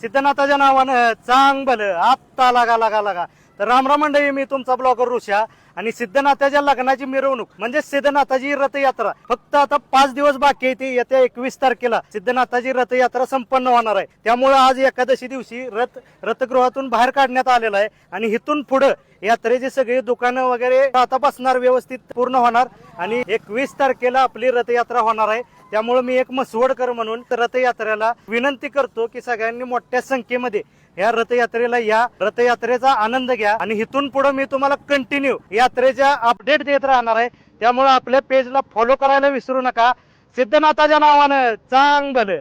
सिद्धनाथाच्या नावानं चांग भलं आत्ता लागा लागा लागा. तर रामराम मंडळी मी तुमचा ब्लॉगर ऋषा आणि सिद्धनाथाच्या लग्नाची मिरवणूक म्हणजे सिद्धनाथाची रथयात्रा. फक्त आता पाच दिवस बाकी आहे ती येत्या एकवीस तारखेला सिद्धनाथाची रथयात्रा संपन्न होणार आहे. त्यामुळे आज एकादशी दिवशी रथ रथगृहातून बाहेर काढण्यात आलेला आहे आणि इथून पुढं यात्रेची सगळी दुकानं वगैरे आता बसणार व्यवस्थित पूर्ण होणार. आणि एकवीस तारखेला आपली रथयात्रा होणार आहे. त्यामुळे मी एक मसवडकर म्हणून रथयात्रेला विनंती करतो की सगळ्यांनी मोठ्या संख्येमध्ये या रथयात्रेला या. रथयात्रेचा आनंद घ्या. आणि इथून पुढे मी तुम्हाला कंटिन्यू यात्रेच्या अपडेट देत राहणार आहे. त्यामुळे आपल्या पेजला फॉलो करायला विसरू नका. सिद्धनाथाच्या नावानं चांग भलं